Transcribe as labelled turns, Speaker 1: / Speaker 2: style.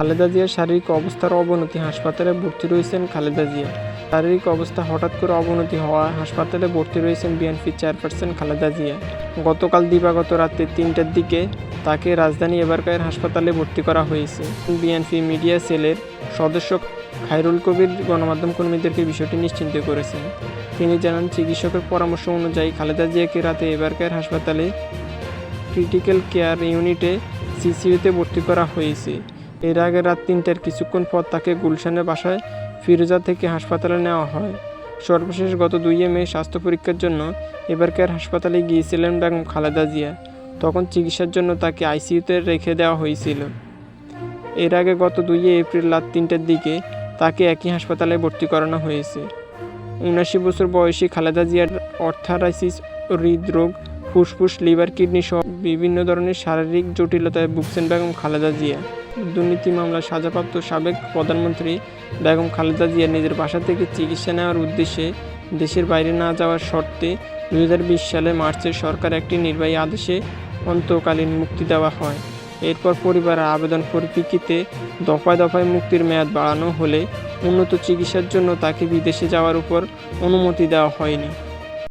Speaker 1: খালেদা জিয়ার শারীরিক অবস্থার অবনতি হাসপাতালে ভর্তি রয়েছেন খালেদা জিয়া। শারীরিক অবস্থা হঠাৎ করে অবনতি হওয়া হাসপাতালে ভর্তি রয়েছেন বিএনপি চেয়ারপারসন খালেদা জিয়া। গতকাল দিবাগত রাতে তিনটার দিকে তাকে রাজধানী এবারকার হাসপাতালে ভর্তি করা হয়েছে। বিএনপি মিডিয়া সেলের সদস্য খায়রুল কবির গণমাধ্যম কর্মীদেরকে বিষয়টি নিশ্চিন্ত করেছেন। তিনি জানান, চিকিৎসকের পরামর্শ অনুযায়ী খালেদা জিয়াকে রাতে এবারকার হাসপাতালে ক্রিটিক্যাল কেয়ার ইউনিটে সিসিউতে ভর্তি করা হয়েছে। এর আগে রাত তিনটার কিছুক্ষণ পর তাকে গুলশানের বাসায় ফিরোজা থেকে হাসপাতালে নেওয়া হয়। সর্বশেষ গত দুইয়ে মে স্বাস্থ্য পরীক্ষার জন্য এবারকার হাসপাতালে গিয়েছিলেন বেগম খালেদা জিয়া। তখন চিকিৎসার জন্য তাকে আইসিইউতে রেখে দেওয়া হয়েছিল। এর আগে গত দুইয়ে এপ্রিল রাত তিনটার দিকে তাকে একই হাসপাতালে ভর্তি করানো হয়েছে। উনাশি বছর বয়সী খালেদা জিয়ার অর্থারাইসিস হৃদরোগ ফুসফুস, লিভার, কিডনি সহ বিভিন্ন ধরনের শারীরিক জটিলতায় ভুগছেন বেগম খালেদা জিয়া। দুর্নীতি মামলায় সাজাপ্রাপ্ত সাবেক প্রধানমন্ত্রী বেগম খালেদা জিয়া নিজের বাসা থেকে চিকিৎসা নেওয়ার উদ্দেশ্যে দেশের বাইরে না যাওয়ার শর্তে দু হাজার বিশ সালে মার্চে সরকার একটি নির্বাহী আদেশে অন্তকালীন মুক্তি দেওয়া হয়। এরপর পরিবারের আবেদন পরিপ্রেক্ষিতে দফায় দফায় মুক্তির মেয়াদ বাড়ানো হলে উন্নত চিকিৎসার জন্য তাকে বিদেশে যাওয়ার উপর অনুমতি দেওয়া হয়নি।